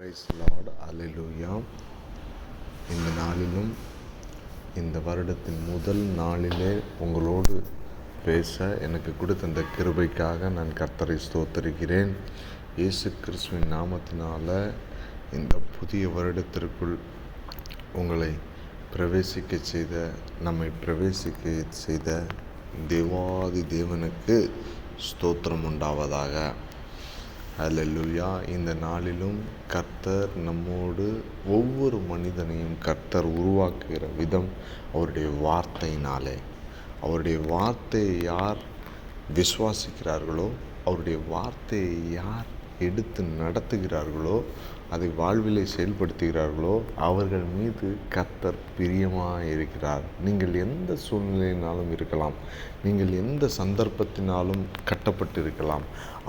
Price Lord அலிலூயா இந்த நாளிலும் இந்த வருடத்தின் முதல் நாளிலே உங்களோடு பேச எனக்கு கொடுத்த இந்த கிருபைக்காக நான் கர்த்தரை ஸ்தோத்தரிக்கிறேன். இயேசு கிறிஸ்துவின் நாமத்தினால் இந்த புதிய வருடத்திற்குள் உங்களை பிரவேசிக்க செய்த நம்மை பிரவேசிக்க செய்த தேவாதி தேவனுக்கு ஸ்தோத்திரம் உண்டாவதாக. அல்லேலூயா இந்த நாளிலும் கர்த்தர் நம்மோடு ஒவ்வொரு மனிதனையும் கர்த்தர் உருவாக்குகிற விதம் அவருடைய வார்த்தையினாலே. அவருடைய வார்த்தையை யார் விசுவாசிக்கிறார்களோ அவருடைய வார்த்தையை யார் எடுத்து நடத்துகிறார்களோ அதை வாழ்விலை செயல்படுத்துகிறார்களோ அவர்கள் மீது கர்த்தர் பிரியமாக இருக்கிறார் நீங்கள் எந்த சூழ்நிலையினாலும் இருக்கலாம். நீங்கள் எந்த சந்தர்ப்பத்தினாலும் கட்டப்பட்டிருக்கலாம்.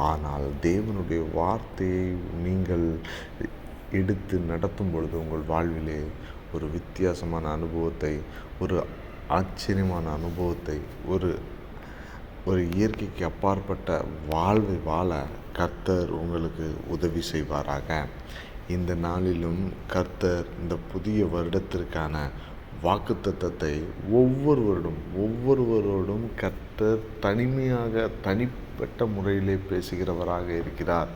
ஆனால் தேவனுடைய வார்த்தையை நீங்கள் எடுத்து நடத்தும் பொழுது உங்கள் வாழ்விலே ஒரு வித்தியாசமான அனுபவத்தை ஒரு ஆச்சரியமான அனுபவத்தை ஒரு ஒரு இயற்கைக்கு அப்பாற்பட்ட வாழ்வை வாழ கர்த்தர் உங்களுக்கு உதவி செய்வாராக. இந்த நாளிலும் கர்த்தர் இந்த புதிய வருடத்திற்கான வாக்குத்தத்தத்தை ஒவ்வொருவரோடும் ஒவ்வொருவரோடும் கர்த்தர் தனிமையாக தனிப்பட்ட முறையிலே பேசுகிறவராக இருக்கிறார்.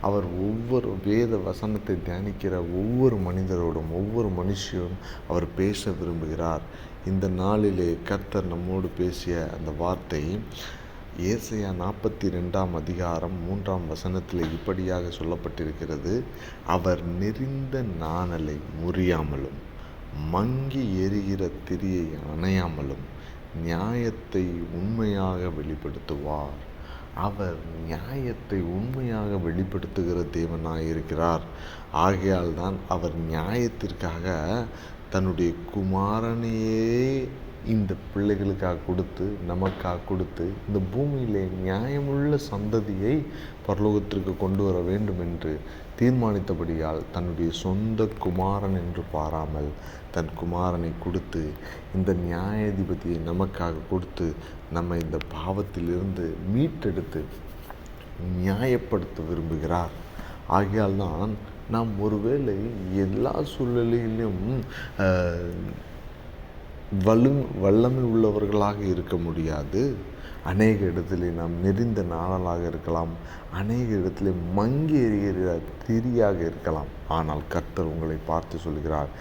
அவர் ஒவ்வொரு வேத வசனத்தை தியானிக்கிற ஒவ்வொரு மனிதரோடும் ஒவ்வொரு மனுஷியும் அவர் பேச விரும்புகிறார். இந்த நாளிலே கர்த்தர் நம்மோடு பேசிய அந்த வார்த்தை ஏசையா நாற்பத்தி ரெண்டாம் அதிகாரம் மூன்றாம் வசனத்தில் இப்படியாக சொல்லப்பட்டிருக்கிறது அவர் நெறிந்த நாணலை முறியாமலும் மங்கி எரிகிற திரியை அணையாமலும் நியாயத்தை உண்மையாக வெளிப்படுத்துவார். அவர் நியாயத்தை உண்மையாக வெளிப்படுத்துகிற தேவனாக இருக்கிறார் ஆகையால் தான் அவர் நியாயத்திற்காக தன்னுடைய குமாரனையே இந்த பிள்ளைகளுக்காக கொடுத்து நமக்காக கொடுத்து இந்த பூமியிலே நியாயமுள்ள சந்ததியை பரலோகத்திற்கு கொண்டு வர வேண்டும் என்று தீர்மானித்தபடியால் தன்னுடைய சொந்த குமாரன் என்று பாராமல் தன் குமாரனை கொடுத்து இந்த நியாயாதிபதியை நமக்காக கொடுத்து நம்ம இந்த பாவத்திலிருந்து மீட்டெடுத்து நியாயப்படுத்த விரும்புகிறார். ஆகையால் தான் நாம் ஒருவேளை எல்லா சூழ்நிலையிலும் வலு வல்லமை உள்ளவர்களாக இருக்க முடியாது. அநேக இடத்திலே நாம் நெறிந்த நாளலாக இருக்கலாம். அநேக இடத்திலே மங்கி எறிகிற திரியாக இருக்கலாம். ஆனால் கர்த்தர் உங்களை பார்த்து சொல்கிறார்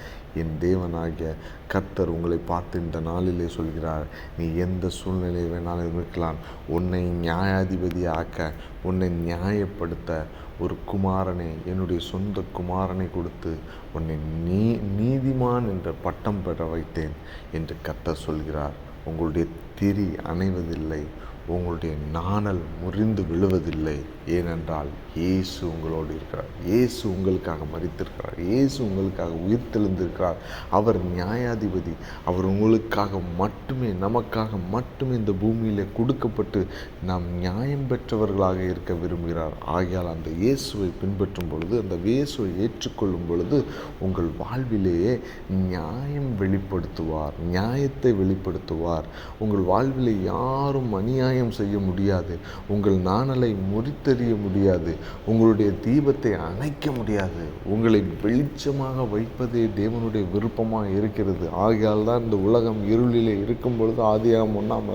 என் தேவனாகிய கர்த்தர் உங்களை பார்த்து இந்த நாளிலே சொல்கிறார் நீ எந்த சூழ்நிலை வேணாலும் இருக்கலாம். உன்னை நியாயாதிபதியாக்க உன்னை நியாயப்படுத்த ஒரு குமாரனை என்னுடைய சொந்த குமாரனை கொடுத்து உன்னை நீ நீதிமான் என்ற பட்டம் பெற வைத்தேன் என்று கர்த்தர் சொல்கிறார். உங்களுடைய திரி அணைவதில்லை. உங்களுடைய நாணல் முறிந்து விழுவதில்லை. ஏனென்றால் இயேசு உங்களோடு இருக்கிறார். இயேசு உங்களுக்காக மறித்திருக்கிறார் இயேசு உங்களுக்காக உயிர்த்தெழுந்திருக்கிறார் அவர் நியாயாதிபதி. அவர் உங்களுக்காக மட்டுமே நமக்காக மட்டுமே இந்த பூமியில் கொடுக்கப்பட்டு நாம் நியாயம் பெற்றவர்களாக இருக்க விரும்புகிறார். ஆகையால் அந்த இயேசுவை பின்பற்றும் பொழுது அந்த இயேசுவை ஏற்றுக்கொள்ளும் பொழுது உங்கள் வாழ்விலேயே நியாயம் வெளிப்படுத்துவார். நியாயத்தை வெளிப்படுத்துவார். உங்கள் வாழ்வில் யாரும் அநியாயம் செய்ய முடியாது. உங்கள் நாணலை முறித்தெறிய முடியாது. உங்களுடைய தீபத்தை அணைக்க முடியாது. உங்களை வெளிச்சமாக வைப்பதே தேவனுடைய விருப்பமாக இருக்கிறது. ஆகையால் தான் இந்த உலகம் இருளிலே இருக்கும் பொழுது ஆதியாகம் ஒன்றாம்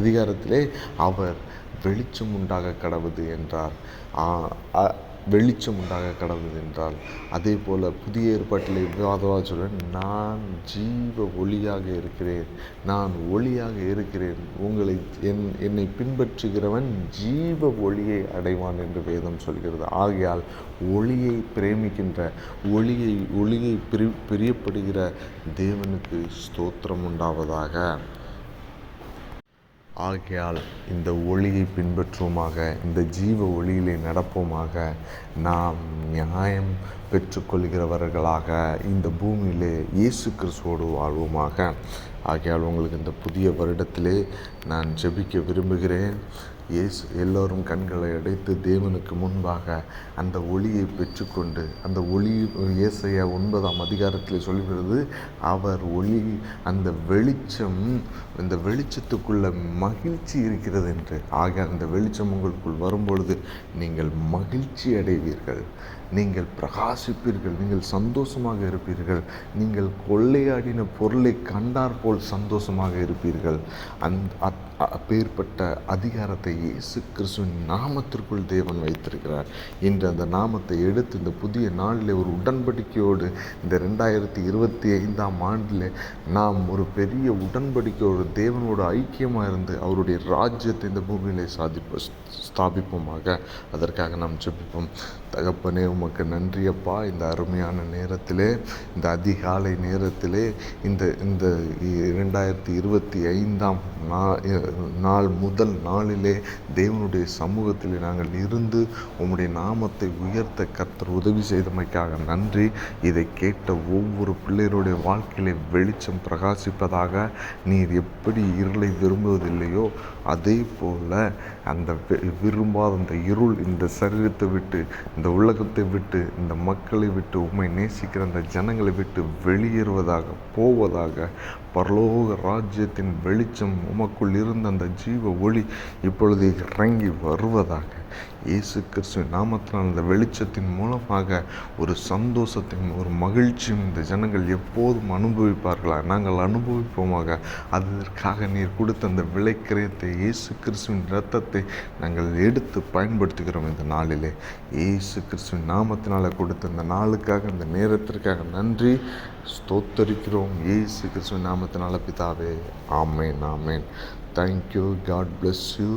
அதிகாரத்திலே அவர் வெளிச்சம் உண்டாக கடவுது என்றார். வெளிச்சம் உண்டாக கடந்தது என்றால் அதே போல் புதிய ஏற்பாட்டில் விவாதமாக சொல்ல நான் ஜீவ ஒளியாக இருக்கிறேன் நான் ஒளியாக இருக்கிறேன். உங்களை என் என்னை பின்பற்றுகிறவன் ஜீவ ஒளியை அடைவான் என்று வேதம் சொல்கிறது. ஆகையால் ஒளியை பிரேமிக்கின்ற ஒளியை ஒளியை பிரி பிரியப்படுகிற தேவனுக்கு ஸ்தோத்திரம் உண்டாவதாக. ஆகையால் இந்த ஒளியை பின்பற்றுவோமாக இந்த ஜீவ ஒளியிலே நடப்போமாக நாம் நியாயம் பெற்றுக்கொள்கிறவர்களாக இந்த பூமியிலே இயேசு கிறிஸ்துவோடு வாழ்வோமாக. ஆகையால் உங்களுக்கு இந்த புதிய வருடத்திலே நான் ஜெபிக்க விரும்புகிறேன். இயேசு எல்லோரும் கண்களை அடைத்து தேவனுக்கு முன்பாக அந்த ஒளியை பெற்றுக்கொண்டு அந்த ஒளி இயேசையா ஒன்பதாம் அதிகாரத்தில் சொல்கிறது அவர் ஒளி அந்த வெளிச்சம் இந்த வெளிச்சத்துக்குள்ள மகிழ்ச்சி இருக்கிறது என்று. ஆக அந்த வெளிச்சம் உங்களுக்குள் வரும்பொழுது நீங்கள் மகிழ்ச்சி அடைவீர்கள். நீங்கள் பிரகாசிப்பீர்கள் நீங்கள் சந்தோஷமாக இருப்பீர்கள். நீங்கள் கொள்ளையாடின பொருளை கண்டார் போல் சந்தோஷமாக இருப்பீர்கள். அந்த அப்பேற்பட்ட அதிகாரத்தை இயேசு கிறிஸ்துவின் நாமத்திற்குள் தேவன் வைத்திருக்கிறார். இன்று அந்த நாமத்தை எடுத்து இந்த புதிய நாளில் ஒரு உடன்படிக்கையோடு இந்த ரெண்டாயிரத்தி இருபத்தி ஐந்தாம் ஆண்டில் நாம் ஒரு பெரிய உடன்படிக்கையோடு தேவனோட ஐக்கியமாக இருந்து அவருடைய ராஜ்யத்தை இந்த பூமியில் சாதிப்ப ஸ்தாபிப்போமாக. அதற்காக நாம் ஜெபிப்போம். தகப்பனே உமக்கு நன்றியப்பா இந்த அருமையான நேரத்திலே இந்த அதிகாலை நேரத்திலே இந்த இந்த ரெண்டாயிரத்தி இருபத்தி ஐந்தாம் நாள் முதல் நாளிலே தேவனுடைய சமூகத்தில் நாங்கள் இருந்து உம்முடைய நாமத்தை உயர்த்த கர்த்தர் உதவி செய்தமைக்காக நன்றி. இதை கேட்ட ஒவ்வொரு பிள்ளையருடைய வாழ்க்கையிலே வெளிச்சம் பிரகாசிப்பதாக நீர் எப்படி இருளை விரும்புவதில்லையோ அதே போல் அந்த விரும்பாத அந்த இருள் இந்த சரீரத்தை விட்டு இந்த உலகத்தை விட்டு இந்த மக்களை விட்டு உண்மை நேசிக்கிற அந்த ஜனங்களை விட்டு வெளியேறுவதாக போவதாக பரலோக ராஜ்யத்தின் வெளிச்சம் உமக்குள் இருந்து அந்த ஜீவ ஒளி இப்பொழுது இறங்கி வருவதாக இயேசு கிறிஸ்து நாமத்தினால் அந்த வெளிச்சத்தின் மூலமாக ஒரு சந்தோஷத்தையும் ஒரு மகிழ்ச்சியும் இந்த ஜனங்கள் எப்போதும் அனுபவிப்பார்களா? நாங்கள் அனுபவிப்போமாக. அதற்காக நீர் கொடுத்த அந்த விலைக்கிரயத்தை இயேசு கிறிஸ்துவின் இரத்தத்தை நாங்கள் எடுத்து பயன்படுத்துகிறோம் இந்த நாளிலே. இயேசு கிறிஸ்துவின் நாமத்தினால் கொடுத்த இந்த நாளுக்காக இந்த நேரத்திற்காக நன்றி. ஸ்தோத்தரிக்கிறோம். இயேசு கிறிஸ்துவின் நாமத்தினால் பிதாவே. ஆமேன் ஆமேன். Thank you God bless you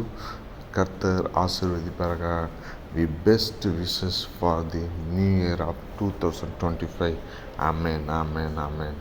கர்த்தர் ஆசிர்வதிப்பாராக the best wishes for the new year of two thousand twenty five ஆமேன் ஆமேன் ஆமேன்